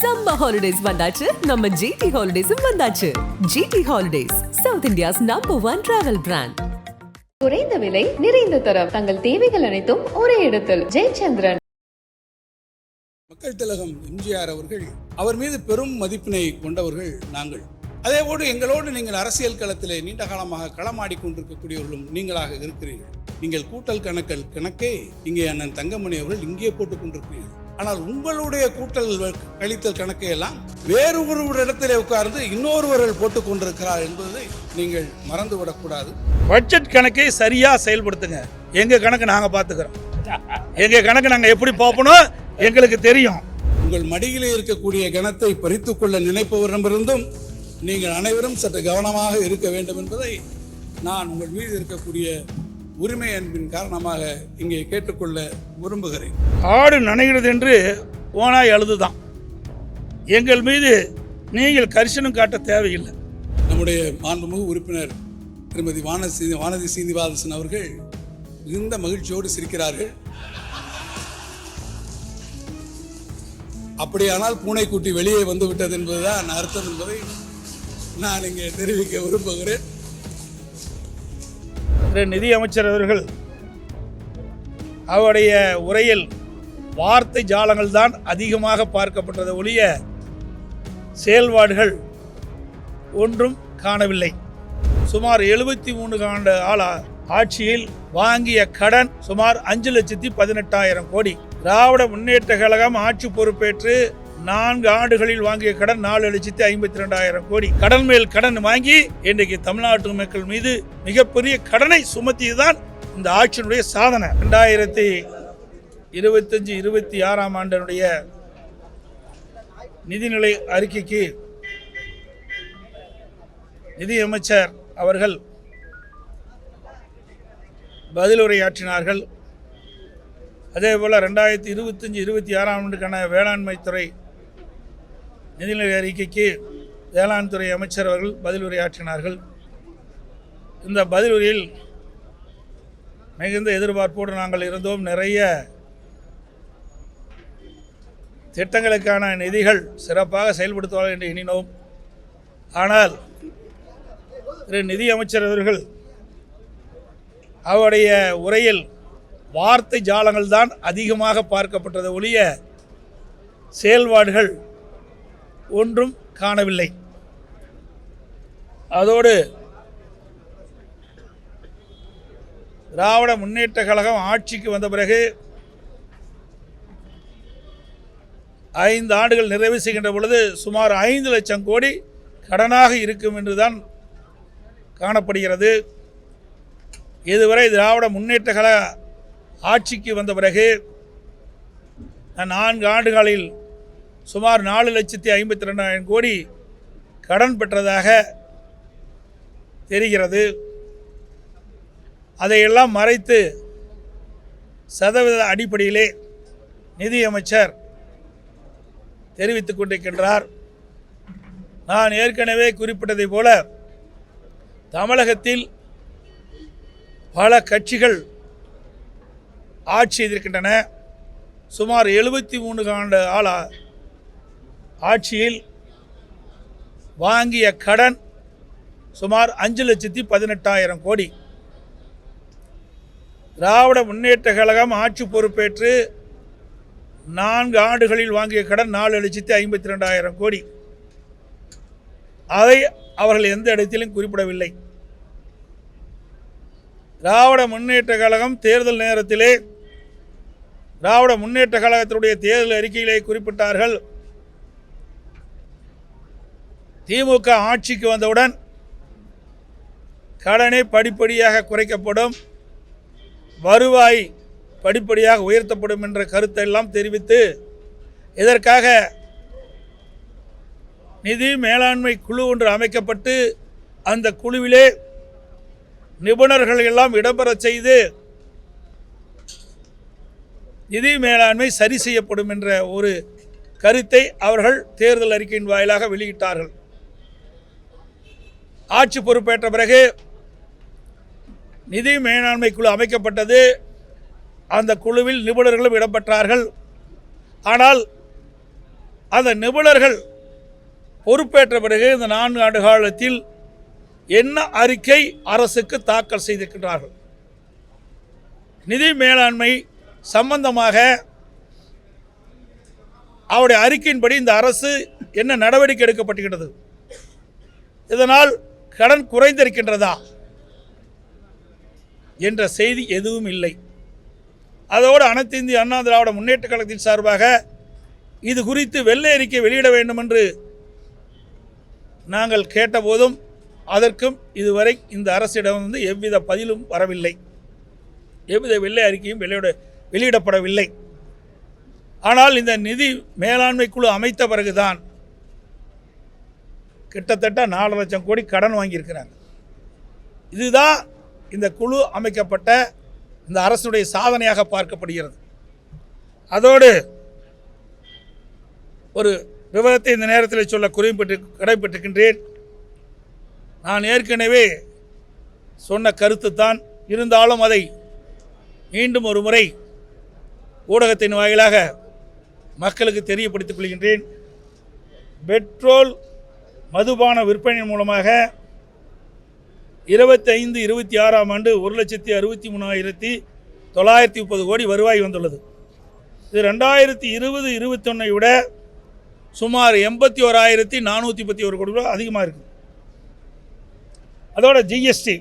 Summer holidays வந்தாச்சு. நம்ம GT ஹாலிடேஸும் வந்தாச்சு. GT holidays South India's number one travel brand குறைந்த விலை நிறைந்த தரம். தங்கள் தேவைகள் அனைத்தும் ஒரே இடத்தில். ஜெயச்சந்திரன். மக்கள் திலகம் எம்ஜிஆர் அவர்கள் அவர் மீது பெரும் மதிப்பினை கொண்டவர்கள் நாங்கள். அதேபோடு எங்களோடு நீங்கள் அரசியல் களத்திலே நீண்ட காலமாக களமாடி கொண்டிருக்கக்கூடியவர்களும் நீங்களாக இருக்கிறீர்கள். நீங்கள் கூட்டல் கணக்கல் கணக்கே இங்கே அண்ணன் தங்கமணி அவர்கள் இங்கே போட்டுக் கொண்டிருக்கிறீர்கள். ஆனால் உங்களுடைய கூட்டல் கழித்தல் கணக்கை எல்லாம் வேறு ஒரு இடத்திலே உட்கார்ந்து இன்னொருவர்கள் போட்டுக் கொண்டிருக்கிறார் என்பதை நீங்கள் மறந்துவிடக்கூடாது பட்ஜெட் கணக்கை சரியா செயல்படுத்துங்க. எங்க கணக்கு நாங்க பாத்துக்கிறோம். எங்க கணக்கு நாங்க எப்படி பார்ப்பணும் எங்களுக்கு தெரியும். உங்கள் மடியிலே இருக்கக்கூடிய கணத்தை பறித்துக் கொள்ள நினைப்பவரிடமிருந்தும் நீங்கள் அனைவரும் சற்று கவனமாக இருக்க வேண்டும் என்பதை நான் உங்கள் மீது இருக்கக்கூடிய உரிமை அன்பின் காரணமாக இங்கே கேட்டுக்கொள்ள விரும்புகிறேன். ஆடு நனைகிறது என்று ஓனாய் அழுதுதான். எங்கள் மீது நீங்கள் கரிசனம் காட்ட தேவையில்லை. நம்முடைய மாண்புமிகு உறுப்பினர் திருமதி வானசி வானதி சீனிவாசன் அவர்கள் மிகுந்த மகிழ்ச்சியோடு சிரிக்கிறார்கள். அப்படியானால் பூனைக்குட்டி வெளியே வந்து விட்டது என்பதுதான் அர்த்தம் என்பதை நான் இங்கே தெரிவிக்க விரும்புகிறேன். திரு நிதி அமைச்சர் அவர்கள் அவருடைய உரையில் வார்த்தை ஜாலங்கள் தான் அதிகமாக பார்க்கப்பட்டது ஒழிய செயல்பாடுகள் ஒன்றும் காணவில்லை. சுமார் எழுபத்தி மூணு ஆண்டு ஆள ஆட்சியில் வாங்கிய கடன் சுமார் அஞ்சு லட்சத்தி பதினெட்டாயிரம் கோடி. திராவிட முன்னேற்ற கழகம் ஆட்சி பொறுப்பேற்று நான்கு ஆண்டுகளில் வாங்கிய கடன் நாலு லட்சத்தி ஐம்பத்தி ரெண்டாயிரம் கோடி. கடன் மேல் கடன் வாங்கி இன்றைக்கு தமிழ்நாட்டு மக்கள் மீது மிகப்பெரிய கடனை சுமத்தியதுதான் இந்த ஆட்சியினுடைய சாதனை. ரெண்டாயிரத்தி இருபத்தஞ்சு இருபத்தி ஆறாம் ஆண்டனுடைய நிதிநிலை அறிக்கைக்கு நிதியமைச்சர் அவர்கள் பதிலுரையாற்றினார்கள். அதே போல் ரெண்டாயிரத்தி இருபத்தஞ்சி இருபத்தி ஆறாம் ஆண்டுக்கான வேளாண்மை துறை நிதிநிலை அறிக்கைக்கு வேளாண் துறை அமைச்சர் அவர்கள் பதிலுரையாற்றினார்கள் இந்த பதிலுரையில் மிகுந்த எதிர்பார்ப்போடு நாங்கள் இருந்தோம். நிறைய திட்டங்களுக்கான நிதிகள் சிறப்பாக செயல்படுத்துவார்கள் என்று எண்ணினோம். ஆனால் திரு நிதியமைச்சர் அவர்கள் அவருடைய உரையில் வார்த்தை ஜாலங்கள் தான் அதிகமாக பார்க்கப்பட்டது ஒழிய செயல்பாடுகள் ஒன்றும் காணவில்லை. அதோடு திராவிட முன்னேற்ற கழகம் ஆட்சிக்கு வந்த பிறகு ஐந்து ஆண்டுகள் நிறைவு செய்கின்ற பொழுது சுமார் ஐந்து லட்சம் கோடி கடனாக இருக்கும் என்றுதான் காணப்படுகிறது. இதுவரை திராவிட முன்னேற்ற கழக ஆட்சிக்கு வந்த பிறகு நான்கு ஆண்டுகளில் சுமார் நாலு லட்சத்தி ஐம்பத்தி ரெண்டாயிரம் கோடி கடன் பெற்றதாக தெரிகிறது. அதையெல்லாம் மறைத்து சதவீத அடிப்படையிலே நிதியமைச்சர் தெரிவித்து கொண்டிருக்கின்றார். நான் ஏற்கனவே குறிப்பிட்டதை போல தமிழகத்தில் பல கட்சிகள் ஆட்சி செய்திருக்கின்றன. சுமார் எழுபத்தி மூணு ஆண்டு ஆளா ஆட்சியில் வாங்கிய கடன் சுமார் அஞ்சு லட்சத்தி பதினெட்டாயிரம் கோடி. திராவிட முன்னேற்ற கழகம் ஆட்சி பொறுப்பேற்று நான்கு ஆண்டுகளில் வாங்கிய கடன் நாலு லட்சத்தி ஐம்பத்தி ரெண்டாயிரம் கோடி. அதை அவர்கள் எந்த இடத்திலும் குறிப்பிடவில்லை. திராவிட முன்னேற்ற கழகம் தேர்தல் நேரத்திலே திராவிட முன்னேற்ற கழகத்தினுடைய தேர்தல் அறிக்கையிலே குறிப்பிட்டார்கள் திமுக ஆட்சிக்கு வந்தவுடன் கடனை படிப்படியாக குறைக்கப்படும் வருவாய் படிப்படியாக உயர்த்தப்படும் என்ற கருத்தை எல்லாம் தெரிவித்து இதற்காக நிதி மேலாண்மை குழு ஒன்று அமைக்கப்பட்டு அந்த குழுவிலே நிபுணர்கள் எல்லாம் இடம்பெறச் செய்து நிதி மேலாண்மை சரி செய்யப்படும் என்ற ஒரு கருத்தை அவர்கள் தேர்தல் அறிக்கையின் வாயிலாக வெளியிட்டார்கள். ஆட்சி பொறுப்பேற்ற பிறகு நிதி மேலாண்மை குழு அமைக்கப்பட்டது. அந்த குழுவில் நிபுணர்களும் இடம்பெற்றார்கள். ஆனால் அந்த நிபுணர்கள் பொறுப்பேற்ற பிறகு இந்த நான்கு ஆண்டு காலத்தில் என்ன அறிக்கை அரசுக்கு தாக்கல் செய்திருக்கிறார்கள் நிதி மேலாண்மை சம்பந்தமாக அவருடைய அறிக்கையின்படி இந்த அரசு என்ன நடவடிக்கை எடுக்கப்பட்டுகிறது இதனால் கடன் குறைந்திருக்கின்றதா என்ற செய்தி எதுவும் இல்லை. அதோடு அனைத்து இந்திய அண்ணா திராவிட முன்னேற்ற கழகத்தின் சார்பாக இது குறித்து வெள்ளை அறிக்கை வெளியிட வேண்டும் என்று நாங்கள் கேட்டபோதும் அதற்கும் இதுவரை இந்த அரசிடம் வந்து எவ்வித பதிலும் வரவில்லை. எவ்வித வெள்ளை அறிக்கையும் வெளியிட வெளியிடப்படவில்லை. ஆனால் இந்த நிதி மேலாண்மை குழு அமைத்த பிறகுதான் கிட்டத்தட்ட நாலு லட்சம் கோடி கடன் வாங்கியிருக்கிறாங்க. இதுதான் இந்த குழு அமைக்கப்பட்ட இந்த அரசுடைய சாதனையாக பார்க்கப்படுகிறது. அதோடு ஒரு விவரத்தை இந்த நேரத்தில் சொல்ல குறிப்பிட்டு கடைப்பட்டிருக்கின்றேன் நான் ஏற்கனவே சொன்ன கருத்து தான். இருந்தாலும் அதை மீண்டும் ஒரு முறை ஊடகத்தின் வாயிலாக மக்களுக்கு தெரியப்படுத்திக் கொள்கின்றேன். பெட்ரோல் மதுபான விற்பனை மூலமாக இருபத்தி ஐந்து இருபத்தி ஆறாம் ஆண்டு ஒரு லட்சத்தி அறுபத்தி மூணாயிரத்தி தொள்ளாயிரத்தி முப்பது கோடி வருவாய் வந்துள்ளது. இது ரெண்டாயிரத்தி இருபது இருபத்தொன்னை விட சுமார் எண்பத்தி ஓராயிரத்தி நானூற்றி பத்தி ஒரு கோடி ரூபா அதிகமாக இருக்குது அதோட ஜிஎஸ்டி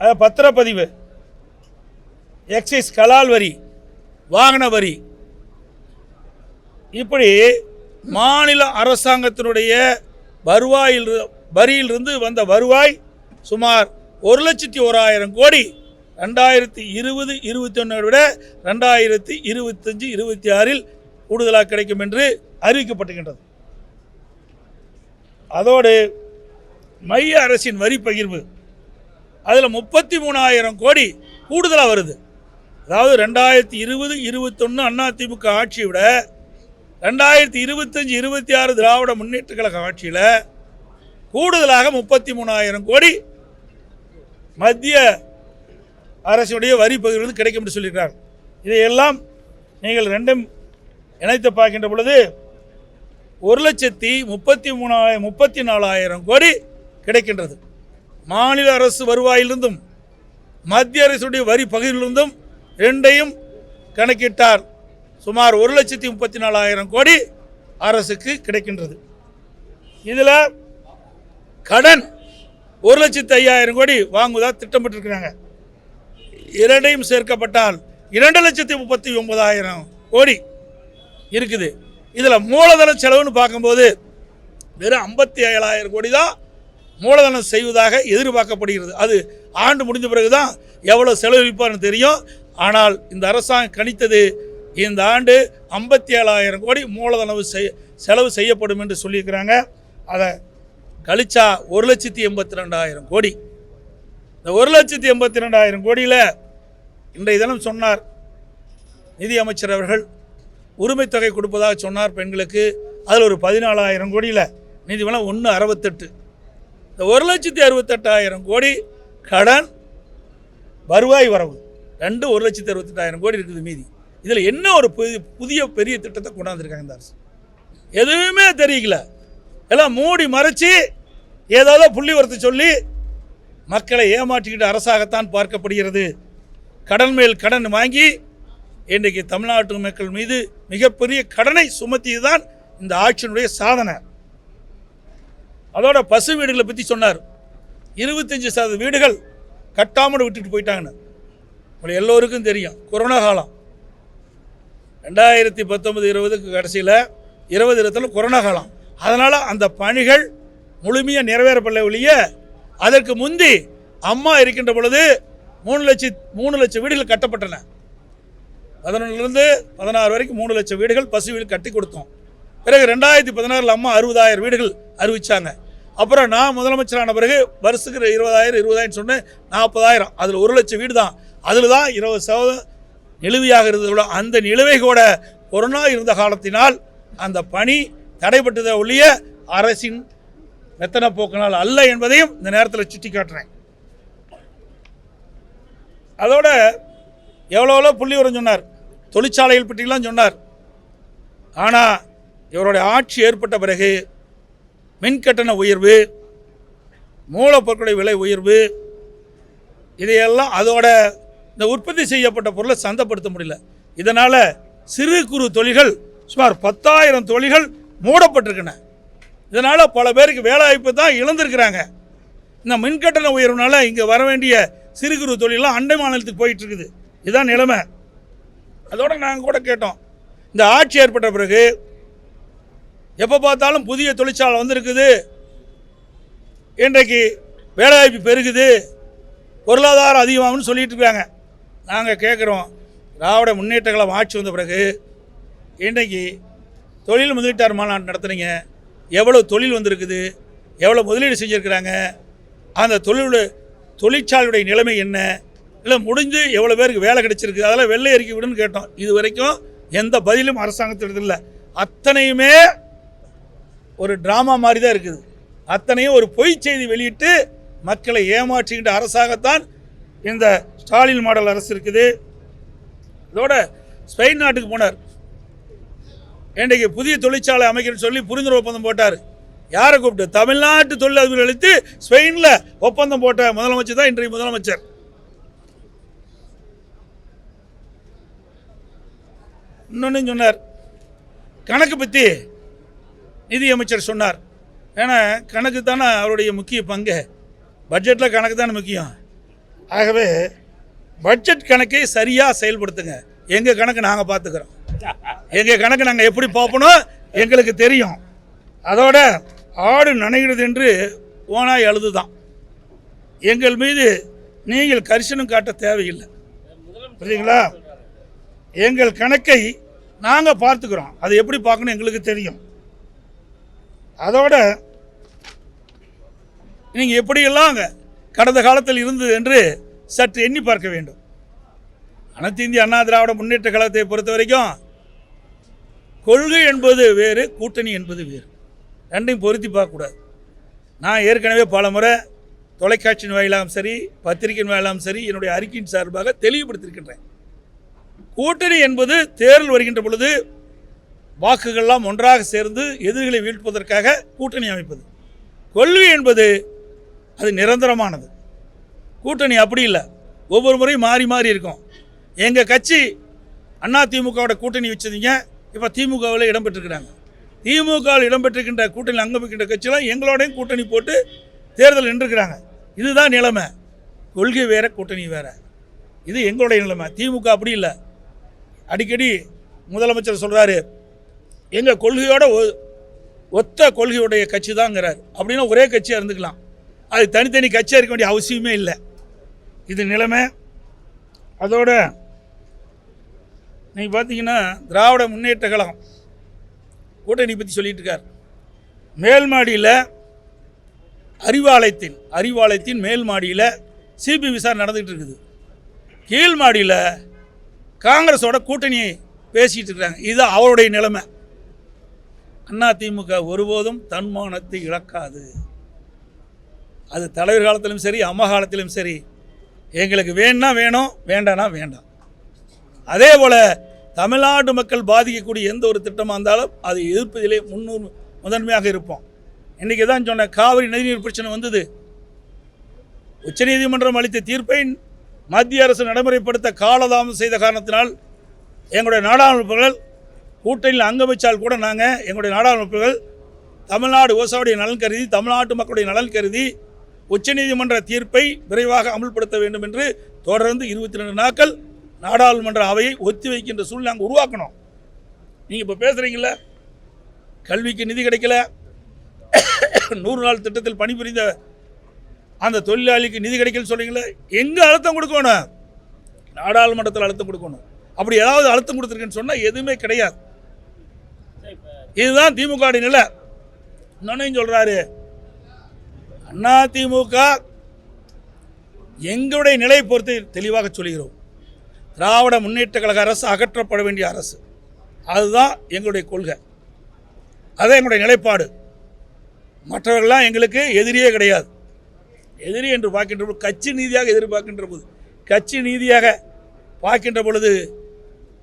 அதாவது பத்திரப்பதிவு எக்ஸைஸ் கலால் வரி வாகன வரி இப்படி மாநில அரசாங்கத்தினுடைய வருவாயில் வரியிலிருந்து வந்த வருவாய் சுமார் ஒரு லட்சத்தி ஓராயிரம் கோடி. ரெண்டாயிரத்தி இருபது இருபத்தி ஒன்றை விட ரெண்டாயிரத்தி இருபத்தஞ்சு இருபத்தி ஆறில் கூடுதலாக கிடைக்கும் என்று அறிவிக்கப்பட்டுகின்றது. அதோடு மைய அரசின் வரி பகிர்வு. அதில் முப்பத்தி மூணாயிரம் கோடி கூடுதலாக வருது. அதாவது ரெண்டாயிரத்தி இருபது இருபத்தொன்று அதிமுக ஆட்சியை விட ரெண்டாயிரத்தி இருபத்தஞ்சி இருபத்தி ஆறு திராவிட முன்னேற்ற கழக ஆட்சியில் கூடுதலாக முப்பத்தி மூணாயிரம் கோடி மத்திய அரசுடைய வரி பகிர்வு கிடைக்கும் என்று சொல்லியிருக்கிறார் இதையெல்லாம் நீங்கள் ரெண்டும் இணைத்து பார்க்கின்ற பொழுது ஒரு லட்சத்தி முப்பத்தி மூணாயிரம் முப்பத்தி நாலாயிரம் கோடி கிடைக்கின்றது. மாநில அரசு வருவாயிலிருந்தும் மத்திய அரசுடைய வரி பகிர்விலிருந்தும் ரெண்டையும் கணக்கிட்டார் சுமார் ஒரு லட்சத்தி முப்பத்தி நாலாயிரம் கோடி அரசுக்கு கிடைக்கின்றது. இதில் கடன் ஒரு லட்சத்தி ஐயாயிரம் கோடி வாங்குவதாக திட்டமிட்டிருக்கிறாங்க. இரண்டையும் சேர்க்கப்பட்டால் இரண்டு லட்சத்தி முப்பத்தி ஒன்பதாயிரம் கோடி இருக்குது. இதில் மூலதன செலவுன்னு பார்க்கும்போது வெறும் ஐம்பத்தி ஏழாயிரம் கோடி தான் மூலதனம் செய்வதாக எதிர்பார்க்கப்படுகிறது. அது ஆண்டு முடிஞ்ச பிறகு தான் எவ்வளோ செலவழிப்பார்னு தெரியும். ஆனால் இந்த அரசாங்கம் கணித்தது இந்த ஆண்டு ஐம்பத்தி ஏழாயிரம் கோடி மூலதனவு செய் செலவு செய்யப்படும் என்று சொல்லியிருக்கிறாங்க. அதை கழிச்சா ஒரு லட்சத்தி எண்பத்தி ரெண்டாயிரம் கோடி. இந்த ஒரு லட்சத்தி எண்பத்தி ரெண்டாயிரம் கோடியில் இன்றைய தினம் சொன்னார் நிதி அமைச்சர் அவர்கள். உரிமை தொகை கொடுப்பதாக சொன்னார் பெண்களுக்கு. அதில் ஒரு பதினாலாயிரம் கோடியில் நிதி வளம் ஒன்று அறுபத்தெட்டு. இந்த ஒரு லட்சத்தி அறுபத்தெட்டாயிரம் கோடி கடன் வருவாய் வரவு. ரெண்டு ஒரு லட்சத்தி அறுபத்தெட்டாயிரம் கோடி இருக்குது மீதி. இதில் என்ன ஒரு புதிய புதிய பெரிய திட்டத்தை கொண்டாந்துருக்காங்க இந்த அரசு? எதுவுமே தெரியல. எல்லாம் மூடி மறைச்சி ஏதாவது புள்ளி வரத்து சொல்லி மக்களை ஏமாற்றிக்கிட்டு அரசாகத்தான் பார்க்கப்படுகிறது. கடன் மேல் கடன் வாங்கி இன்றைக்கு தமிழ்நாட்டு மக்கள் மீது மிகப்பெரிய கடனை சுமத்தியது தான் இந்த ஆட்சியினுடைய சாதனை. அதோட பசு வீடுகளை பற்றி சொன்னார். இருபத்தஞ்சி சதவீத வீடுகள் கட்டாமல் விட்டுட்டு போயிட்டாங்கன்னு. உங்களுக்கு எல்லோருக்கும் தெரியும். கொரோனா காலம். ரெண்டாயிரத்தி பத்தொன்பது இருபதுக்கு கடைசியில் இருபது இருபத்தில் கொரோனா காலம். அதனால் அந்த பணிகள் முழுமையாக நிறைவேறப்படல ஒழிய அதற்கு முந்தி அம்மா இருக்கின்ற பொழுது மூணு லட்சம் மூணு லட்சம் வீடுகள் கட்டப்பட்டன. பதினொன்றுலேருந்து பதினாறு வரைக்கும் மூணு லட்சம் வீடுகள் பசு வீடு கட்டி கொடுத்தோம். பிறகு ரெண்டாயிரத்தி பதினாறில் அம்மா அறுபதாயிரம் வீடுகள் அறிவித்தாங்க அப்புறம் நான் முதலமைச்சரான பிறகு வருஷத்துக்கு இருபதாயிரம் இருபதாயிரம் சொன்னேன் நாற்பதாயிரம். அதில் ஒரு லட்சம் வீடு தான் அதில் தான் இருபது சதவீதம் நிலுவையாக இருந்ததை அந்த நிலுவை கூட கொரோனா இருந்த காலத்தினால் அந்த பணி தடைபட்டதை ஒழிய அரசின் மெத்தன போக்கினால் அல்ல என்பதையும் இந்த நேரத்தில் சுட்டி காட்டுறேன் அதோட எவ்வளோ எவ்வளோ புள்ளி வரும் சொன்னார். தொழிற்சாலைகள் பற்றிலாம் சொன்னார். ஆனால் இவருடைய ஆட்சி ஏற்பட்ட பிறகு மின்கட்டண உயர்வு மூலப்பொருட்களுடைய விலை உயர்வு இதையெல்லாம் அதோட இந்த உற்பத்தி செய்யப்பட்ட பொருளை சந்தைப்படுத்த முடியல. இதனால் சிறு குறு தொழில்கள் சுமார் பத்தாயிரம் தொழில்கள் மூடப்பட்டிருக்கின்றன இதனால் பல பேருக்கு வேலைவாய்ப்பு தான் இழந்திருக்கிறாங்க. இந்த மின்கட்டண உயர்வுனால இங்கே வர வேண்டிய சிறு குறு தொழிலாம் அண்டை மாநிலத்துக்கு போயிட்டு இருக்குது இதுதான் நிலைமை. அதோட நாங்கள் கூட கேட்டோம். இந்த ஆட்சி ஏற்பட்ட பிறகு எப்போ பார்த்தாலும் புதிய தொழிற்சாலை வந்திருக்குது. இன்றைக்கு வேலைவாய்ப்பு பெருகுது. பொருளாதாரம் அதிகமாகும்னு சொல்லிட்டு இருக்காங்க. நாங்கள் கேட்குறோம் திராவிட முன்னேற்ற கழகம் ஆட்சி வந்த பிறகு இன்றைக்கு தொழில் முதலீட்டார் மாநாடு நடத்துனீங்க எவ்வளோ தொழில் வந்திருக்குது? எவ்வளோ முதலீடு செஞ்சுருக்கிறாங்க? அந்த தொழிலோட தொழிற்சாலையுடைய நிலைமை என்ன? இல்லை முடிஞ்சு எவ்வளோ பேருக்கு வேலை கிடைச்சிருக்கு? அதெல்லாம் வெள்ளை அறிக்கை விடுன்னு கேட்டோம். இது வரைக்கும் எந்த பதிலும் அரசாங்கத்திடத்தில் இல்லை. அத்தனையுமே ஒரு ட்ராமா மாதிரி தான் இருக்குது. அத்தனையும் ஒரு பொய் செய்தி வெளியிட்டு மக்களை ஏமாற்றுகின்ற அரசாகத்தான் இந்த ஸ்டாலின் மாடல் அரசு இருக்குது. இதோட ஸ்பெயின் நாட்டுக்கு போனார். இன்றைக்கு புதிய தொழிற்சாலை அமைக்கணும்னு சொல்லி புரிந்துணர்வு ஒப்பந்தம் போட்டார். யாரை கூப்பிட்டு? தமிழ்நாட்டு தொழிலதிபர் அளித்து ஸ்பெயினில் ஒப்பந்தம் போட்ட முதலமைச்சர் தான் இன்றைய முதலமைச்சர். இன்னொன்று சொன்னார். கணக்கு பற்றி நிதியமைச்சர் சொன்னார். ஏன்னா கணக்கு தானே அவருடைய முக்கிய பங்கு. பட்ஜெட்டில் கணக்கு தானே முக்கியம். ஆகவே பட்ஜெட் கணக்கை சரியாக செயல்படுத்துங்க. எங்கள் கணக்கு நாங்கள் பார்த்துக்கிறோம் எங்கள் கணக்கு நாங்கள் எப்படி பார்ப்போனோ எங்களுக்கு தெரியும். அதோட ஆடு நனைகிறது என்று ஓனாய் அழுதுதான். எங்கள் மீது நீங்கள் கரிசனம் காட்ட தேவையில்லை. புரியுதுங்களா? எங்கள் கணக்கை நாங்கள் பார்த்துக்கிறோம். அது எப்படி பார்க்கணும் எங்களுக்கு தெரியும். அதோட நீங்கள் எப்படியெல்லாம் கடந்த காலத்தில் இருந்தது என்று சற்று எண்ணி பார்க்க வேண்டும். அனைத்து இந்திய அண்ணா திராவிட முன்னேற்ற கழகத்தை பொறுத்த வரைக்கும் கொள்கை என்பது வேறு கூட்டணி என்பது வேறு. ரெண்டையும் பொருத்தி பார்க்கக்கூடாது. நான் ஏற்கனவே பல முறை தொலைக்காட்சியின் வாயிலாகவும் சரி பத்திரிகையின் வாயிலாகவும் சரி என்னுடைய அறிக்கையின் சார்பாக தெளிவுபடுத்தியிருக்கின்றேன். கூட்டணி என்பது தேர்தல் வருகின்ற பொழுது வாக்குகள்லாம் ஒன்றாக சேர்ந்து எதிரிகளை வீழ்ப்பதற்காக கூட்டணி அமைப்பது. கொள்கை என்பது அது நிரந்தரமானது. கூட்டணி அப்படி இல்லை. ஒவ்வொரு முறையும் மாறி மாறி இருக்கும். எங்கள் கட்சி அண்ணா திமுகவோட கூட்டணி வச்சுருந்தீங்க இப்போ திமுகவில் இடம்பெற்றிருக்கிறாங்க திமுகவில் இடம்பெற்றிருக்கின்ற கூட்டணி அங்கம் வைக்கின்ற கட்சியெல்லாம் எங்களோடையும் கூட்டணி போட்டு தேர்தல் நின்றுக்கிறாங்க இதுதான் நிலைமை. கொள்கை வேறு கூட்டணி வேற. இது எங்களுடைய நிலைமை. திமுக அப்படி இல்லை. அடிக்கடி முதலமைச்சர் சொல்கிறாரு எங்கள் கொள்கையோட ஒ- ஒத்த கொள்கையுடைய கட்சி தாங்கிறார் அப்படின்னா ஒரே கட்சியாக இருந்துக்கலாம். அது தனித்தனி கட்சியாக இருக்க வேண்டிய அவசியமே இல்லை. இது நிலைமை. அதோட நீங்கள் பார்த்தீங்கன்னா திராவிட முன்னேற்ற கழகம் கூட்டணி பற்றி சொல்லிட்டு இருக்கார் மேல் மாடியில் அறிவாலயத்தின் அறிவாலயத்தின் மேல் மாடியில் சிபி விசாரணை நடந்துகிட்டு இருக்குது கீழ் மாடியில் காங்கிரஸோட கூட்டணியை பேசிகிட்டு இருக்கிறாங்க இது அவருடைய நிலைமை. அண்ணா திமுக ஒருபோதும் தன்மானத்தை இழக்காது. அது தலைவர் காலத்திலும் சரி அம்மா காலத்திலும் சரி எங்களுக்கு வேணும்னா வேணும் வேண்டானா வேண்டாம். அதே போல் தமிழ்நாட்டு மக்கள் பாதிக்கக்கூடிய எந்த ஒரு திட்டமாக இருந்தாலும் அதை எதிர்ப்பதிலே முன்னூறு முதன்மையாக இருப்போம். இன்றைக்கி தான் சொன்ன காவிரி நதிநீர் பிரச்சனை வந்தது. உச்சநீதிமன்றம் அளித்த தீர்ப்பை மத்திய அரசு நடைமுறைப்படுத்த காலதாமதம் செய்த காரணத்தினால் எங்களுடைய நாடாளுமன்றங்கள் கூட்டணியில் அங்கமிச்சால் கூட நாங்கள் எங்களுடைய நாடாளுமன்றங்கள் தமிழ்நாடு விவசாயிய நலன் கருதி தமிழ்நாட்டு மக்களுடைய நலன் கருதி உச்சநீதிமன்ற தீர்ப்பை விரைவாக அமல்படுத்த வேண்டும் என்று தொடர்ந்து இருபத்தி ரெண்டு நாட்கள் நாடாளுமன்ற அவையை ஒத்தி வைக்கின்ற சூழ்நிலை நாங்கள் உருவாக்கணும். நீங்கள் இப்போ பேசுகிறீங்கள கல்விக்கு நிதி கிடைக்கல. நூறு நாள் திட்டத்தில் பணிபுரிந்த அந்த தொழிலாளிக்கு நிதி கிடைக்கலன்னு சொல்கிறீங்களே எங்கே அழுத்தம் கொடுக்கணும்? நாடாளுமன்றத்தில் அழுத்தம் கொடுக்கணும். அப்படி ஏதாவது அழுத்தம் கொடுத்துருக்குன்னு சொன்னால் எதுவுமே கிடையாது. இதுதான் திமுக நிலை. இன்னொன்னையும் சொல்கிறாரு அண்ணா திமுக எங்களுடைய நிலையை பொறுத்து தெளிவாக சொல்கிறோம். திராவிட முன்னேற்ற கழக அரசு அகற்றப்பட வேண்டிய அரசு. அதுதான் எங்களுடைய கொள்கை. அதான் எங்களுடைய நிலைப்பாடு. மற்றவர்கள்லாம் எங்களுக்கு எதிரியே கிடையாது. எதிரி என்று பார்க்கின்ற பொழுது கட்சி நீதியாக எதிர்பார்க்கின்ற போது கட்சி நீதியாக பார்க்கின்ற பொழுது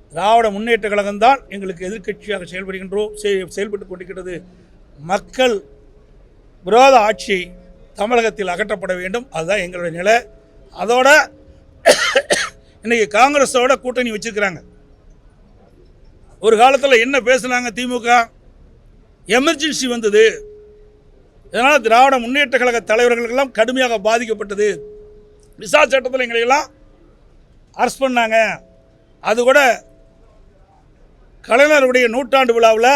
திராவிட முன்னேற்ற கழகம்தான் எங்களுக்கு எதிர்க்கட்சியாக செயல்படுகின்றோம் செய்- செயல்பட்டு கொண்டிருக்கிறது. மக்கள் விரோத ஆட்சியை தமிழகத்தில் அகற்றப்பட வேண்டும். அதுதான் எங்களுடைய நிலை. அதோட இன்னைக்கு காங்கிரஸோட கூட்டணி வச்சிருக்கிறாங்க. ஒரு காலத்தில் என்ன பேசுனாங்க திமுக? எமர்ஜென்சி வந்தது. இதனால் திராவிட முன்னேற்ற கழக தலைவர்களுக்கெல்லாம் கடுமையாக பாதிக்கப்பட்டது. விசா சட்டத்தில் எங்களை எல்லாம் அரெஸ்ட் பண்ணாங்க. அது கூட கலைஞருடைய நூற்றாண்டு விழாவில்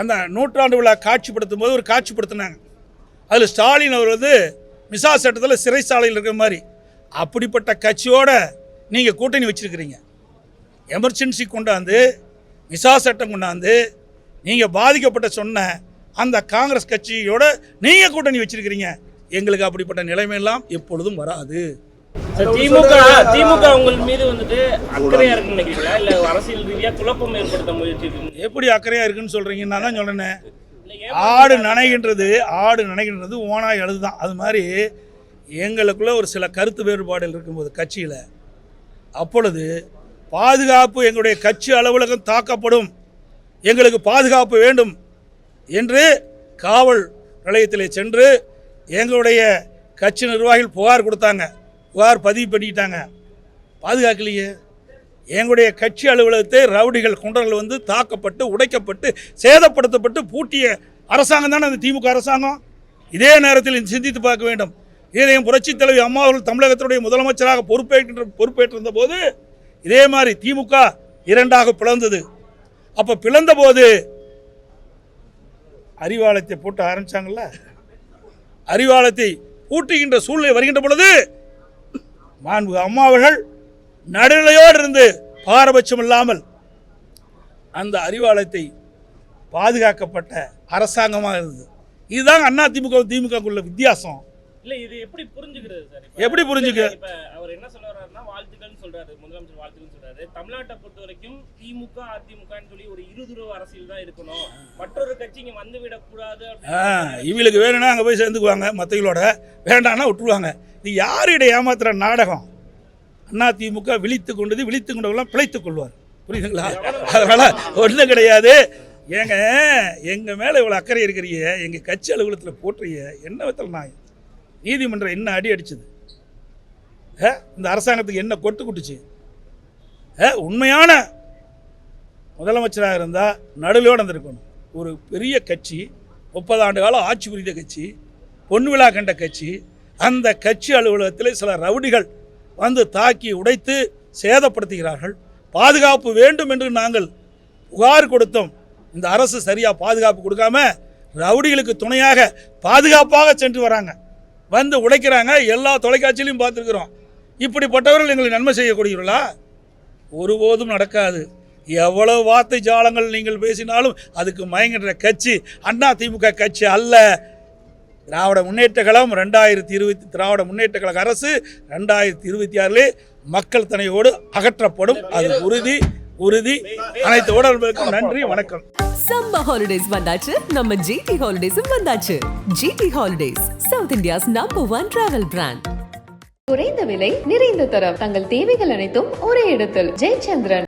அந்த நூற்றாண்டு விழா காட்சிப்படுத்தும் போது ஒரு காட்சிப்படுத்தினாங்க. அதில் ஸ்டாலின் அவர் வந்து மிசா சட்டத்தில் சிறைச்சாலையில் இருக்கிற மாதிரி. அப்படிப்பட்ட கட்சியோட நீங்கள் கூட்டணி வச்சிருக்கிறீங்க. எமர்ஜென்சி கொண்டாந்து மிசா சட்டம் கொண்டாந்து நீங்கள் பாதிக்கப்பட்ட சொன்ன அந்த காங்கிரஸ் கட்சியோட நீங்கள் கூட்டணி வச்சிருக்கிறீங்க. எங்களுக்கு அப்படிப்பட்ட நிலைமையெல்லாம் எப்பொழுதும் வராது. திமுக திமுக உங்கள் மீது வந்துட்டு அக்கறையா இருக்குன்னு நினைக்கிறீங்களா? இல்ல அரசியல் ரீதியா குழப்பம் ஏற்படுத்த முயற்சி எப்படி அக்கறையாக இருக்குன்னு சொல்கிறீங்க நான் தான் சொல்கிறேனே ஆடு நனைகின்றது ஆடு நனைகின்றது ஓனாய் அழுதுதான். அது மாதிரி எங்களுக்குள்ள ஒரு சில கருத்து வேறுபாடுகள் இருக்கும்போது கட்சியில். அப்பொழுது பாதுகாப்பு எங்களுடைய கட்சி அலுவலகம் தாக்கப்படும். எங்களுக்கு பாதுகாப்பு வேண்டும் என்று காவல் நிலையத்திலே சென்று எங்களுடைய கட்சி நிர்வாகிகள் புகார் கொடுத்தாங்க. புகார் பதிவு பண்ணிக்கிட்டாங்க பாதுகாக்கலையே. எங்களுடைய கட்சி அலுவலகத்தை ரவுடிகள் குண்டர்கள் வந்து தாக்கப்பட்டு உடைக்கப்பட்டு சேதப்படுத்தப்பட்டு பூட்டிய அரசாங்கம் தானே அந்த திமுக அரசாங்கம்? இதே நேரத்தில் சிந்தித்து பார்க்க வேண்டும். இதையும் புரட்சித் தலைவி அம்மா அவர்கள் தமிழகத்தினுடைய முதலமைச்சராக பொறுப்பேற்கின்ற பொறுப்பேற்றிருந்த போது இதே மாதிரி திமுக இரண்டாக பிளந்தது. அப்போ பிளந்த போது அறிவாலயத்தை போட்டு ஆரம்பிச்சாங்கல்ல? அறிவாலயத்தை பூட்டுகின்ற சூழ்நிலை வருகின்ற பொழுது மாண்பு அம்மா அவர்கள் நடுநிலையோடு இருந்து பாரபட்சம் இல்லாமல் அந்த அறிவாலயத்தை பாதுகாக்கப்பட்ட அரசாங்கமாக இருந்தது. இதுதான் அண்ணா திமுக திமுகக்குள்ள வித்தியாசம். இல்ல இது எப்படி புரிஞ்சுக்கிறது சார்? எப்படி புரிஞ்சுக்க? அவர் என்ன சொல்ல வர்றாருன்னா வாழ்த்துக்கள்னு சொல்றாரு முதலமைச்சர் வாழ்த்துக்கள்னு சொல்றாரு. தமிழ்நாட்டை பொறுத்த வரைக்கும் திமுக அதிமுகன்னு சொல்லி ஒரு இருதுருவ அரசியல் தான் இருக்கணும். மற்றொரு கட்சி இங்க வந்து விடக்கூடாது ஆ, இவங்களுக்கு வேணும்னா அங்கே போய் சேர்ந்துக்குவாங்க மற்றவங்களோட வேண்டாம்னா விட்டுருவாங்க. இது யாரிட ஏமாத்துற நாடகம்? அண்ணா திமுக விழித்து கொண்டது விழித்து கொண்டவெல்லாம் பிழைத்துக் கொள்வார் புரியுதுங்களா? அதனால் ஒன்றும் கிடையாது. ஏங்க எங்கள் மேலே இவ்வளோ அக்கறை இருக்கிறீங்க எங்கள் கட்சி அலுவலகத்தில் போட்டுறீங்க என்ன விதத்தில் நான் நீதிமன்றம் என்ன அடி அடிச்சது? இந்த அரசாங்கத்துக்கு என்ன கொட்டு குட்டுச்சு? உண்மையான முதலமைச்சராக இருந்தால் நடுவிலோடு வந்திருக்கணும். ஒரு பெரிய கட்சி முப்பது ஆண்டு காலம் ஆட்சி புரிந்த கட்சி பொன் விழா கண்ட கட்சி அந்த கட்சி அலுவலகத்தில் சில ரவுடிகள் வந்து தாக்கி உடைத்து சேதப்படுத்துகிறார்கள். பாதுகாப்பு வேண்டும் என்று நாங்கள் புகார் கொடுத்தோம். இந்த அரசு சரியாக பாதுகாப்பு கொடுக்காம ரவுடிகளுக்கு துணையாக பாதுகாப்பாக சென்று வராங்க. வந்து உடைக்கிறாங்க. எல்லா தொலைக்காட்சியிலையும் பார்த்துருக்குறோம். இப்படிப்பட்டவர்கள் எங்களுக்கு நன்மை செய்யக்கூடியவர்களா? ஒருபோதும் நடக்காது. எவ்வளவு வார்த்தை ஜாலங்கள் நீங்கள் பேசினாலும் அதுக்கு மயங்குகிற கட்சி அண்ணா திமுக கட்சி அல்ல. திராவிட முன்னேற்ற கழகம் ரெண்டாயிரத்தி இருபத்தி திராவிட முன்னேற்ற கழக அரசு ரெண்டாயிரத்தி இருபத்தி ஆறிலே மக்கள் தனையோடு அகற்றப்படும். அது உறுதி உறுதி. அனைத்து உடல்களுக்கும் நன்றி வணக்கம். சம்ம ஹாலிடேஸ் வந்தாச்சு. நம்ம ஜிடி ஹாலிடேஸும் வந்தாச்சு. GT holidays South India's number one travel brand குறைந்த விலை நிறைந்த தரம். தங்கள் தேவைகள் அனைத்தும் ஒரே இடத்தில். ஜெயச்சந்திரன்.